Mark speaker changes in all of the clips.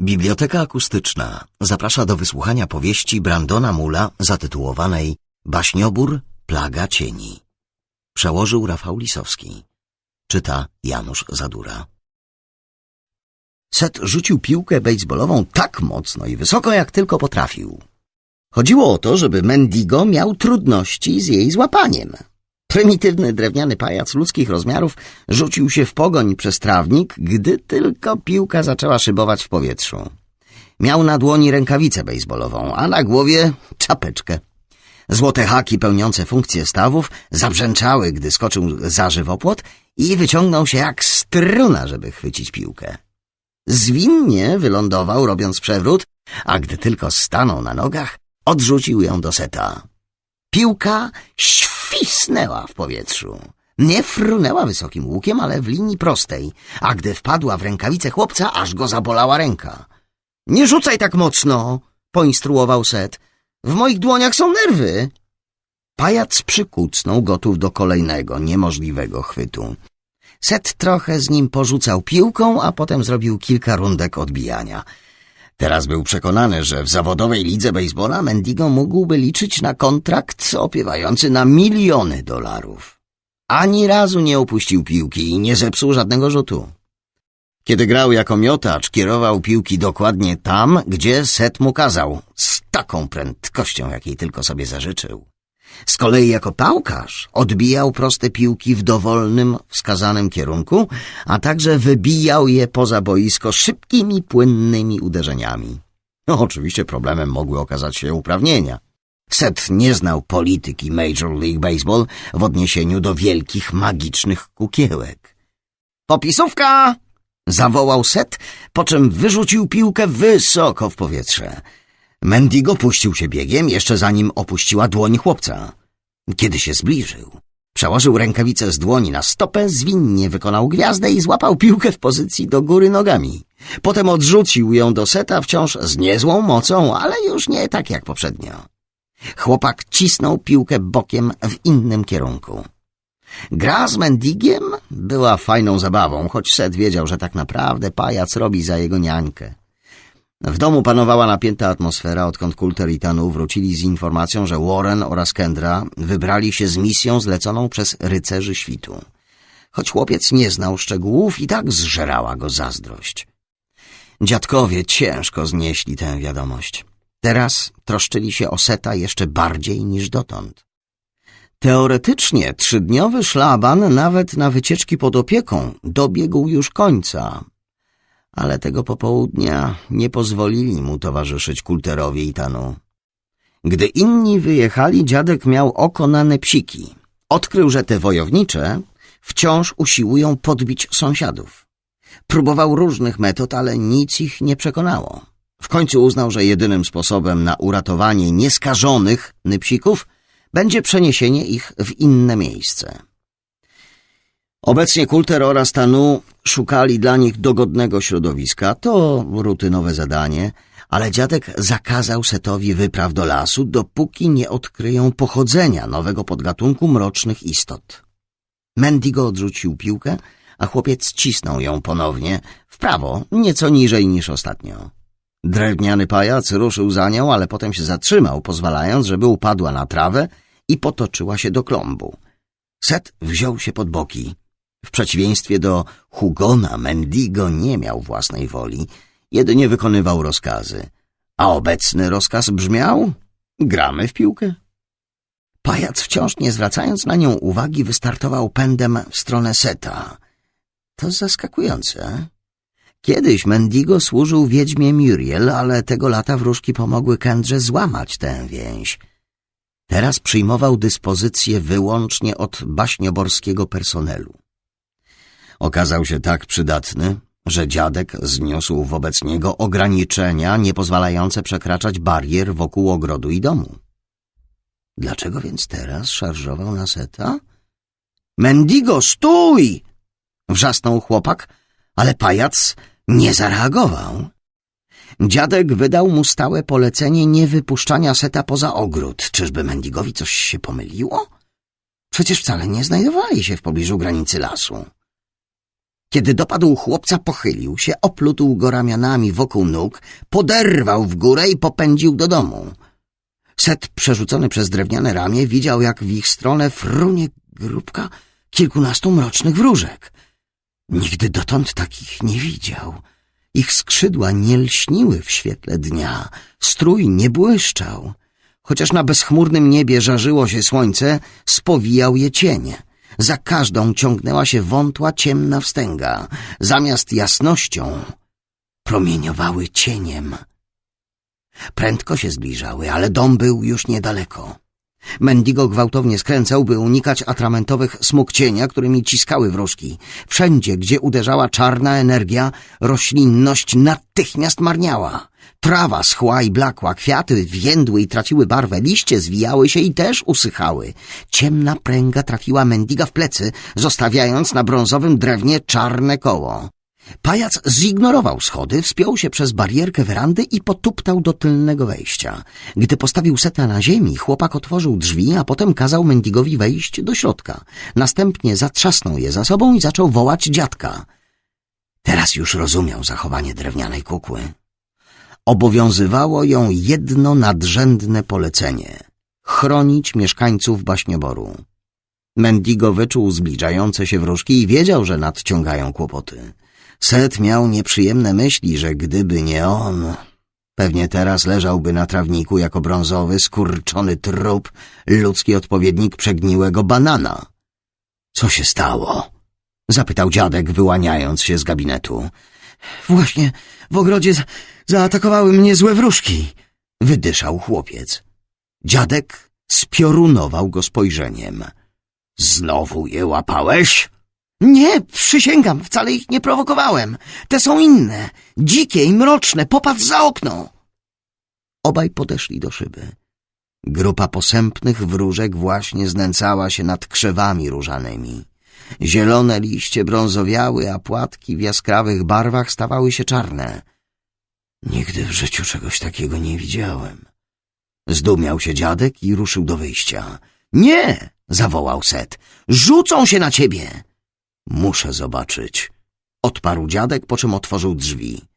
Speaker 1: Biblioteka Akustyczna zaprasza do wysłuchania powieści Brandona Mula zatytułowanej Baśniobór, plaga cieni. Przełożył Rafał Lisowski. Czyta Janusz Zadura. Set rzucił piłkę bejsbolową tak mocno i wysoko, jak tylko potrafił. Chodziło o to, żeby Mendigo miał trudności z jej złapaniem. Prymitywny drewniany pajac ludzkich rozmiarów rzucił się w pogoń przez trawnik, gdy tylko piłka zaczęła szybować w powietrzu. Miał na dłoni rękawicę bejsbolową, a na głowie czapeczkę. Złote haki pełniące funkcję stawów zabrzęczały, gdy skoczył za żywopłot i wyciągnął się jak struna, żeby chwycić piłkę. Zwinnie wylądował, robiąc przewrót, a gdy tylko stanął na nogach, odrzucił ją do seta. Piłka świsnęła w powietrzu. Nie frunęła wysokim łukiem, ale w linii prostej, a gdy wpadła w rękawicę chłopca, aż go zabolała ręka. — Nie rzucaj tak mocno! — poinstruował Set. — W moich dłoniach są nerwy! Pajac przykucnął, gotów do kolejnego, niemożliwego chwytu. Set trochę z nim porzucał piłką, a potem zrobił kilka rundek odbijania — Teraz był przekonany, że w zawodowej lidze baseballa Mendigo mógłby liczyć na kontrakt opiewający na miliony dolarów. Ani razu nie opuścił piłki i nie zepsuł żadnego rzutu. Kiedy grał jako miotacz, kierował piłki dokładnie tam, gdzie set mu kazał, z taką prędkością, jakiej tylko sobie zażyczył. Z kolei jako pałkarz odbijał proste piłki w dowolnym, wskazanym kierunku, a także wybijał je poza boisko szybkimi, płynnymi uderzeniami. No, oczywiście problemem mogły okazać się uprawnienia. Set nie znał polityki Major League Baseball w odniesieniu do wielkich, magicznych kukiełek. Popisówka! zawołał Set, po czym wyrzucił piłkę wysoko w powietrze. Mendigo puścił się biegiem, jeszcze zanim opuściła dłoń chłopca. Kiedy się zbliżył, przełożył rękawicę z dłoni na stopę, zwinnie wykonał gwiazdę i złapał piłkę w pozycji do góry nogami. Potem odrzucił ją do seta wciąż z niezłą mocą, ale już nie tak jak poprzednio. Chłopak cisnął piłkę bokiem w innym kierunku. Gra z Mendigiem była fajną zabawą, choć Set wiedział, że tak naprawdę pajac robi za jego niańkę. W domu panowała napięta atmosfera, odkąd Coulter i Tanu wrócili z informacją, że Warren oraz Kendra wybrali się z misją zleconą przez rycerzy świtu. Choć chłopiec nie znał szczegółów, i tak zżerała go zazdrość. Dziadkowie ciężko znieśli tę wiadomość. Teraz troszczyli się o Seta jeszcze bardziej niż dotąd. Teoretycznie trzydniowy szlaban nawet na wycieczki pod opieką dobiegł już końca, ale tego popołudnia nie pozwolili mu towarzyszyć kulterowi i tanu. Gdy inni wyjechali, dziadek miał oko na psiki. Odkrył, że te wojownicze wciąż usiłują podbić sąsiadów. Próbował różnych metod, ale nic ich nie przekonało. W końcu uznał, że jedynym sposobem na uratowanie nieskażonych nypsików będzie przeniesienie ich w inne miejsce. Obecnie Kulter oraz Tanu szukali dla nich dogodnego środowiska. To rutynowe zadanie, ale dziadek zakazał Setowi wypraw do lasu, dopóki nie odkryją pochodzenia nowego podgatunku mrocznych istot. Mendigo odrzucił piłkę, a chłopiec cisnął ją ponownie, w prawo, nieco niżej niż ostatnio. Drewniany pajac ruszył za nią, ale potem się zatrzymał, pozwalając, żeby upadła na trawę i potoczyła się do klombu. Set wziął się pod boki. W przeciwieństwie do Hugona, Mendigo nie miał własnej woli, jedynie wykonywał rozkazy. A obecny rozkaz brzmiał — gramy w piłkę. Pajac wciąż nie zwracając na nią uwagi wystartował pędem w stronę Seta. To zaskakujące. Kiedyś Mendigo służył wiedźmie Muriel, ale tego lata wróżki pomogły Kendrze złamać tę więź. Teraz przyjmował dyspozycje wyłącznie od baśnioborskiego personelu. Okazał się tak przydatny, że dziadek zniósł wobec niego ograniczenia nie pozwalające przekraczać barier wokół ogrodu i domu. Dlaczego więc teraz szarżował na seta? Mendigo, stój! Wrzasnął chłopak, ale pajac nie zareagował. Dziadek wydał mu stałe polecenie niewypuszczania seta poza ogród. Czyżby Mendigowi coś się pomyliło? Przecież wcale nie znajdowali się w pobliżu granicy lasu. Kiedy dopadł chłopca, pochylił się, oplótł go ramionami wokół nóg, poderwał w górę i popędził do domu. Set przerzucony przez drewniane ramię widział, jak w ich stronę frunie grupka kilkunastu mrocznych wróżek. Nigdy dotąd takich nie widział. Ich skrzydła nie lśniły w świetle dnia, strój nie błyszczał. Chociaż na bezchmurnym niebie żarzyło się słońce, spowijał je cień. Za każdą ciągnęła się wątła, ciemna wstęga. Zamiast jasnością promieniowały cieniem. Prędko się zbliżały, ale dom był już niedaleko. Mendigo gwałtownie skręcał, by unikać atramentowych smug cienia, którymi ciskały wróżki. Wszędzie, gdzie uderzała czarna energia, roślinność natychmiast marniała. Trawa schła i blakła, kwiaty więdły i traciły barwę, liście zwijały się i też usychały. Ciemna pręga trafiła Mendiga w plecy, zostawiając na brązowym drewnie czarne koło. Pajac zignorował schody, wspiął się przez barierkę werandy i potuptał do tylnego wejścia. Gdy postawił seta na ziemi, chłopak otworzył drzwi, a potem kazał Mendigowi wejść do środka. Następnie zatrzasnął je za sobą i zaczął wołać dziadka. Teraz już rozumiał zachowanie drewnianej kukły. Obowiązywało ją jedno nadrzędne polecenie — chronić mieszkańców baśnioboru. Mendigo wyczuł zbliżające się wróżki i wiedział, że nadciągają kłopoty. Set miał nieprzyjemne myśli, że gdyby nie on, pewnie teraz leżałby na trawniku jako brązowy, skurczony trup, ludzki odpowiednik przegniłego banana. Co się stało? Zapytał dziadek, wyłaniając się z gabinetu. Właśnie w ogrodzie za zaatakowały mnie złe wróżki, wydyszał chłopiec. Dziadek spiorunował go spojrzeniem. Znowu je łapałeś? Nie, przysięgam, wcale ich nie prowokowałem. Te są inne, dzikie i mroczne, popatrz za okno. Obaj podeszli do szyby. Grupa posępnych wróżek właśnie znęcała się nad krzewami różanymi. Zielone liście brązowiały, a płatki w jaskrawych barwach stawały się czarne. Nigdy w życiu czegoś takiego nie widziałem. Zdumiał się dziadek i ruszył do wyjścia. Nie! zawołał Set. Rzucą się na ciebie! Muszę zobaczyć. Odparł dziadek, po czym otworzył drzwi.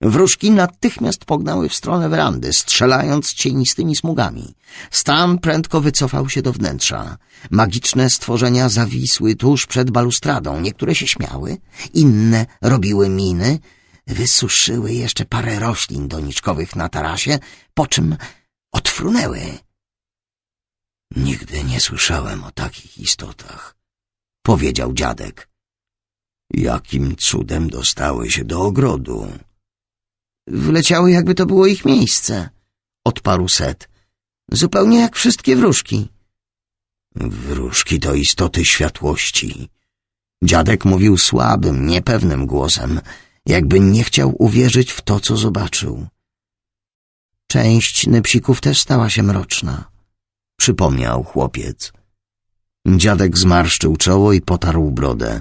Speaker 1: Wróżki natychmiast pognały w stronę werandy, strzelając cienistymi smugami. Stan prędko wycofał się do wnętrza. Magiczne stworzenia zawisły tuż przed balustradą. Niektóre się śmiały, inne robiły miny, wysuszyły jeszcze parę roślin doniczkowych na tarasie, po czym odfrunęły. Nigdy nie słyszałem o takich istotach powiedział dziadek. Jakim cudem dostały się do ogrodu? Wleciały, jakby to było ich miejsce, odparł Set. Zupełnie jak wszystkie wróżki. Wróżki to istoty światłości. Dziadek mówił słabym, niepewnym głosem, jakby nie chciał uwierzyć w to, co zobaczył. Część nepsików też stała się mroczna, przypomniał chłopiec. Dziadek zmarszczył czoło i potarł brodę.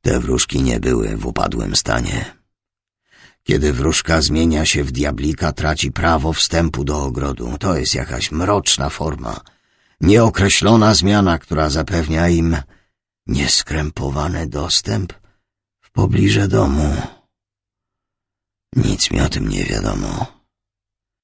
Speaker 1: Te wróżki nie były w upadłym stanie. Kiedy wróżka zmienia się w diablika, traci prawo wstępu do ogrodu. To jest jakaś mroczna forma, nieokreślona zmiana, która zapewnia im nieskrępowany dostęp w pobliże domu. Nic mi o tym nie wiadomo.